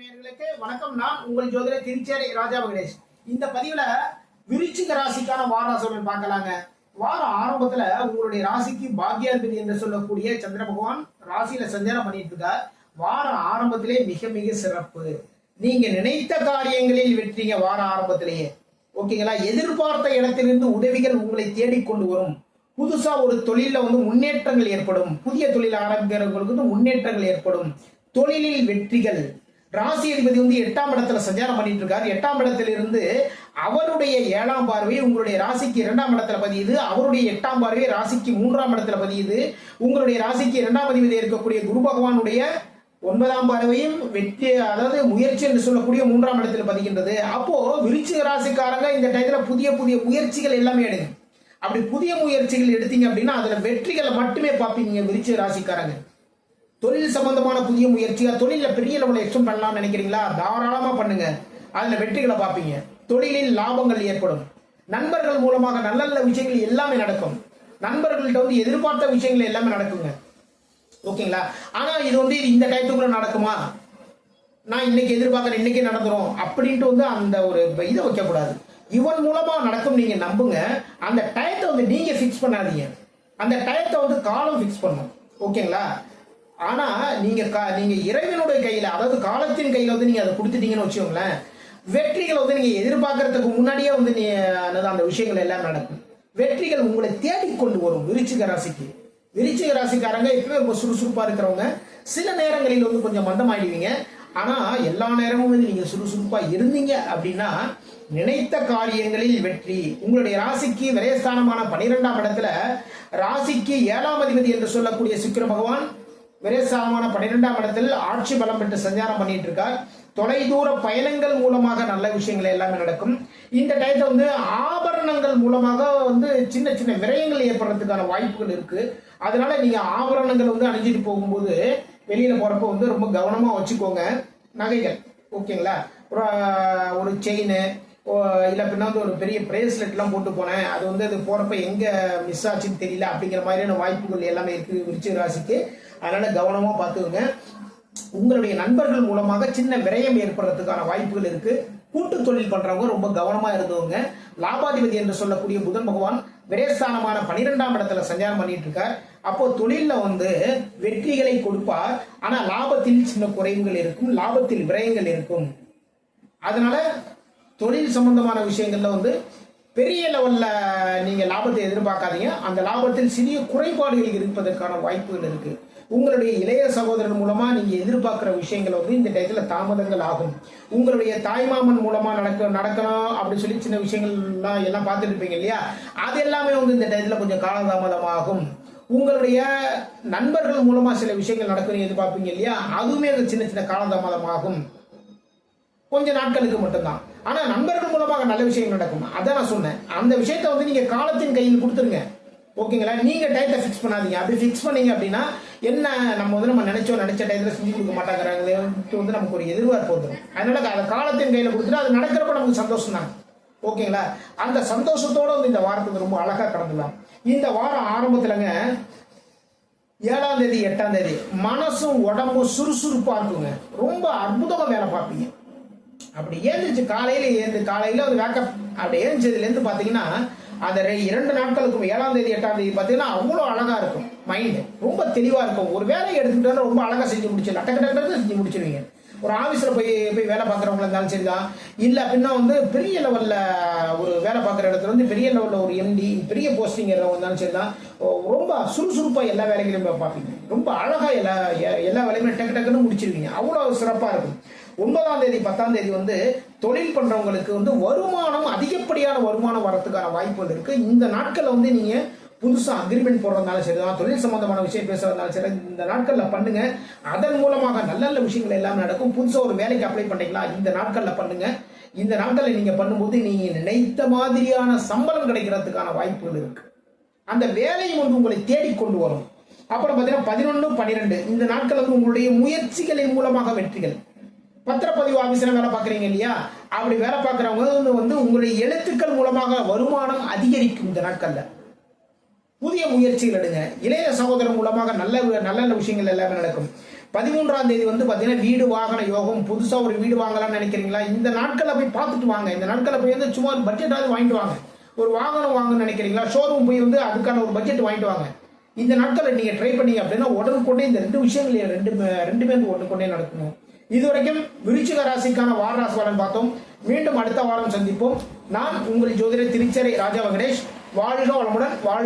நேர்களுக்கு வணக்கம். நான் உங்கள் ஜோதிட திருச்சேரி ராஜா வெங்கடேஷ் இந்த பதிவுல விருச்சிக ராசிக்கான வார ராசிகள் பார்க்கலாங்க. வார ஆரம்பத்துல உங்களுடைய ராசிக்கு பாக்யாதிபதி என்று சொல்லக்கூடிய சந்திர பகவான் ராசியில சஞ்சாரம் பண்ணிட்டு இருக்கார் வார ஆரம்பத்திலே மிக மிக சிறப்பு. நீங்க நினைத்த காரியங்களில் வெற்றிங்க வார ஆரம்பத்திலேயே. ஓகேங்களா? எதிர்பார்த்த இடத்திலிருந்து உதவிகள் உங்களை தேடிக்கொண்டு வரும். புதுசா ஒரு தொழில வந்து முன்னேற்றங்கள் ஏற்படும். புதிய தொழில் ஆரம்பிக்கிறவங்களுக்கு வந்து முன்னேற்றங்கள் ஏற்படும். தொழிலில் வெற்றிகள் ராசி அதிபதி வந்து எட்டாம் இடத்துல சஞ்சாரம் பண்ணிட்டு இருக்காரு எட்டாம் இடத்துல இருந்து அவருடைய ஏழாம் பார்வை உங்களுடைய ராசிக்கு இரண்டாம் இடத்துல பதியுது. அவருடைய எட்டாம் பார்வை ராசிக்கு மூன்றாம் இடத்துல பதியுது. உங்களுடைய ராசிக்கு இரண்டாம் அதிபதி இருக்கக்கூடிய குரு பகவானுடைய ஒன்பதாம் பார்வையும் வெற்றி அதாவது முயற்சி என்று சொல்லக்கூடிய மூன்றாம் இடத்தில் பதிகின்றது. அப்போ விருச்சிக ராசிக்காரங்க இந்த டயத்துல புதிய புதிய முயற்சிகள் எல்லாமே எடுங்க. அப்படி புதிய முயற்சிகள் எடுத்தீங்க அப்படின்னா அதுல வெற்றிகளை மட்டுமே பார்ப்பீங்க விருச்சிக ராசிக்காரங்க. தொழில் சம்பந்தமான புதிய முயற்சியா தொழில பெரிய லெவலில் எக்ஸ்டம் பண்ணலாம்னு நினைக்கிறீங்களா? தாராளமா பண்ணுங்க. அதுல வெற்றிகளை பார்ப்பீங்க. தொழிலில் லாபங்கள் ஏற்படும். நண்பர்கள் மூலமாக நல்ல நல்ல விஷயங்கள் எல்லாமே நடக்கும். நண்பர்கள்ட்ட வந்து எதிர்பார்த்த விஷயங்கள் எல்லாமே நடக்குங்க. ஓகேங்களா? ஆனா இது வந்து இந்த டயத்துக்குள்ள நடக்குமா? நான் இன்னைக்கு எதிர்பார்க்கறேன் இன்னைக்கே நடந்துரும் அப்படின்ட்டு வந்து அந்த ஒரு இதை வைக்கக்கூடாது. இவன் மூலமா நடக்கும் நீங்க நம்புங்க. அந்த டயத்தை வந்து நீங்க ஃபிக்ஸ் பண்ணாதீங்க. அந்த டயத்தை வந்து காலம் ஃபிக்ஸ் பண்ணும் ஓகேங்களா? ஆனா நீங்க கா- நீங்க இறைவனுடைய கையில அதாவது காலத்தின் கையில வந்து நீங்க அதை கொடுத்துட்டீங்கன்னு வச்சுக்கோங்களேன் வெற்றிகளை வந்து நீங்க எதிர்பார்க்கறதுக்கு முன்னாடியே வந்து நீ அந்த விஷயங்கள் எல்லாம் நடக்கும். வெற்றிகள் உங்களை தேடிக்கொண்டு வரும் விருச்சிக ராசிக்கு. விருச்சிக ராசிக்காரங்க எப்பவுமே ரொம்ப சுறுசுறுப்பா இருக்கிறவங்க சில நேரங்களில் வந்து கொஞ்சம் மந்தமாயிடுவீங்க. ஆனா எல்லா நேரமும் வந்து நீங்க சுறுசுறுப்பா இருந்தீங்க அப்படின்னா நினைத்த காரியங்களில் வெற்றி. உங்களுடைய ராசிக்கு விரயஸ்தானமான பனிரெண்டாம் இடத்துல ராசிக்கு ஏழாம் அதிபதி என்று சொல்லக்கூடிய சுக்கிர பகவான் விரேசாமான பன்னிரெண்டாம் இடத்தில் ஆட்சி பலம் பெற்று சஞ்சாரம் பண்ணிட்டு இருக்கார் தொலைதூர பயணங்கள் மூலமாக நல்ல விஷயங்கள் எல்லாமே நடக்கும். இந்த டயத்தை வந்து ஆபரணங்கள் மூலமாக வந்து சின்ன சின்ன விரயங்கள் ஏற்படுறதுக்கான வாய்ப்புகள் இருக்கு. அதனால நீங்க ஆபரணங்கள் வந்து அணிஞ்சிட்டு போகும்போது வெளியில போறப்ப வந்து ரொம்ப கவனமா வச்சுக்கோங்க. நகைகள் ஓகேங்களா? ஒரு ஒரு செயின் இல்லை பின்னா வந்து ஒரு பெரிய பிரேஸ்லெட்லாம் போட்டு போனேன். அது வந்து அது போகிறப்ப எங்கே மிஸ் ஆச்சுன்னு தெரியல அப்படிங்கிற மாதிரியான வாய்ப்புகள் எல்லாமே இருக்குது விருச்சிக ராசிக்கு. அதனால் கவனமாக பார்த்துக்கோங்க. உங்களுடைய நண்பர்கள் மூலமாக சின்ன விரயம் ஏற்படுறதுக்கான வாய்ப்புகள் இருக்குது கூட்டு தொழில் பண்ணுறவங்க ரொம்ப கவனமாக இருந்தவங்க லாபாதிபதி என்று சொல்லக்கூடிய புதன் பகவான் விரயஸ்தானமான பனிரெண்டாம் இடத்துல சஞ்சாரம் பண்ணிட்டு இருக்கார். அப்போ தொழிலில் வந்து வெற்றிகளை கொடுப்பார். ஆனால் லாபத்தில் சின்ன குறைவுகள் இருக்கும் லாபத்தில் விரயங்கள் இருக்கும். அதனால தொழில் சம்பந்தமான விஷயங்கள்ல வந்து பெரிய லெவல்ல நீங்க லாபத்தை எதிர்பார்க்காதீங்க. அந்த லாபத்தில் சிறிய குறைபாடுகள் இருப்பதற்கான வாய்ப்புகள் இருக்கு. உங்களுடைய இளைய சகோதரர் மூலமா நீங்க எதிர்பார்க்கிற விஷயங்கள் வந்து இந்த டயத்துல தாமதங்கள் ஆகும். உங்களுடைய தாய்மாமன் மூலமா நடக்க நடக்கணும் அப்படின்னு சொல்லி சின்ன விஷயங்கள்லாம் எல்லாம் பார்த்துருப்பீங்க இல்லையா? அது எல்லாமே வந்து இந்த டயத்துல கொஞ்சம் காலதாமதமாகும். உங்களுடைய நண்பர்கள் மூலமா சில விஷயங்கள் நடக்கணும் எதிர்பார்ப்பீங்க இல்லையா? அதுவுமே அது சின்ன சின்ன காலதாமதமாகும். கொஞ்ச நாட்களுக்கு மட்டும்தான். ஆனால் நண்பர்கள் மூலமாக நல்ல விஷயங்கள் நடக்கும். அதான் நான் சொன்னேன். அந்த விஷயத்த வந்து நீங்கள் காலத்தின் கையில் கொடுத்துருங்க. ஓகேங்களா? நீங்கள் டயத்தை ஃபிக்ஸ் பண்ணாதீங்க. அப்படி ஃபிக்ஸ் பண்ணீங்க அப்படின்னா என்ன நம்ம வந்து நம்ம நினைச்சோம் நினைச்ச டயத்தில் செஞ்சு கொடுக்க மாட்டாங்கிறாங்களே வந்து நமக்கு ஒரு எதிர்பார்ப்பு வந்துடும் அதனால அதை காலத்தின் கையில் கொடுத்துட்டு அது நடக்கிறப்ப நமக்கு சந்தோஷம் தான். ஓகேங்களா? அந்த சந்தோஷத்தோடு வந்து இந்த வாரத்துக்கு ரொம்ப அழகாக கடந்துடலாம். இந்த வாரம் ஆரம்பத்தில்ங்க ஏழாம் தேதி எட்டாம் தேதி மனசும் உடம்பும் சுறுசுறுப்பாக இருக்குங்க. ரொம்ப அற்புதமாக வேலை பார்ப்பீங்க. அப்படி ஏந்திரிச்சு காலையில ஏந்து காலையில ஒரு வேக்கப் அப்படி ஏந்திச்சதுல இருந்து பாத்தீங்கன்னா அந்த இரண்டு நாட்களுக்கும் ஏழாம் தேதி எட்டாம் தேதி பாத்தீங்கன்னா அவ்வளோ அழகா இருக்கும். மைண்ட் ரொம்ப தெளிவா இருக்கும். ஒரு வேலையை எடுத்துக்கிட்டோன்னா ரொம்ப அழகா செஞ்சு முடிச்சிடலாம். டக்கு டக்கு செஞ்சு முடிச்சிருவீங்க. ஒரு ஆபீஸ்ல போய் போய் வேலை பார்க்குறவங்களா இருந்தாலும் சரிதான். இல்லை அப்படின்னா வந்து பெரிய லெவலில் ஒரு வேலை பார்க்குற இடத்துல வந்து பெரிய லெவலில் ஒரு எம்டி பெரிய போஸ்டிங் இருந்தாலும் சரிதான். ஓ, ரொம்ப சுறுசுறுப்பாக எல்லா வேலைகளையும் பார்ப்பீங்க ரொம்ப அழகாக எல்லா எ- எல்லா வேலையுமே டக்கு டக்குன்னு முடிச்சிருவீங்க. அவ்வளோ சிறப்பாக இருக்கும். ஒன்பதாம் தேதி பத்தாம் தேதி வந்து தொழில் பண்றவங்களுக்கு வந்து வருமானம் அதிகப்படியான வருமானம் வரதுக்கான வாய்ப்புகள் இருக்கு. இந்த நாட்களில் வந்து நீங்க புதுசாக அக்ரிமெண்ட் போடுறதுனாலும் சரிதான் தொழில் சம்பந்தமான விஷயம் பேசுறதுனாலும் சரி இந்த நாட்களில் பண்ணுங்க. அதன் மூலமாக நல்ல நல்ல விஷயங்கள் எல்லாம் நடக்கும். புதுசாக ஒரு வேலைக்கு அப்ளை பண்ணிக்கலாம். இந்த நாட்களில் பண்ணுங்க. இந்த நாட்களில் நீங்க பண்ணும்போது நீங்க நினைத்த மாதிரியான சம்பளம் கிடைக்கிறதுக்கான வாய்ப்புகள் இருக்கு. அந்த வேலையும் வந்து உங்களை தேடி கொண்டு வரும். அப்புறம் பார்த்தீங்கன்னா பதினொன்று பன்னிரெண்டு. இந்த நாட்கள் வந்து உங்களுடைய முயற்சிகளின் மூலமாக வெற்றிகள். பத்திரப்பதிவு ஆபீஸ்ல வேலை பார்க்குறீங்க இல்லையா? அப்படி வேலை பார்க்குறவங்க வந்து உங்களுடைய எழுத்துக்கள் மூலமாக வருமானம் அதிகரிக்கும் இந்த நாட்களில். புதிய முயற்சிகள் எடுங்க. இளைய சகோதரன் மூலமாக நல்ல நல்ல நல்ல விஷயங்கள் எல்லாமே நடக்கும். பதிமூன்றாம் தேதி வந்து பார்த்தீங்கன்னா வீடு வாகன யோகம் புதுசாக ஒரு வீடு வாங்கலாம்னு நினைக்கிறீங்களா? இந்த நாட்களில் போய் பார்த்துட்டு வாங்க. இந்த நாட்களில் போய் வந்து சும்மா ஒரு பட்ஜெட்டாவது வாங்கிட்டு வாங்க. ஒரு வாகனம் வாங்கணும்னு நினைக்கிறீங்களா? ஷோரூம் போய் வந்து அதுக்கான ஒரு பட்ஜெட் வாங்கிட்டு வாங்க. இந்த நாட்களில் நீங்கள் ட்ரை பண்ணீங்க அப்படின்னா உடனுக்குடனே இந்த ரெண்டு விஷயங்கள் ரெண்டு ரெண்டுமே வந்து கொண்டே நடக்கணும். இதுவரைக்கும் விருச்சிக ராசிக்கான வார ராசி பலன் பார்த்தோம். மீண்டும் அடுத்த வாரம் சந்திப்போம். நான் உங்கள் ஜோதிடர் திருச்சரை ராஜா வெங்கடேஷ். வாழ்க வளமுடன் வாழ்க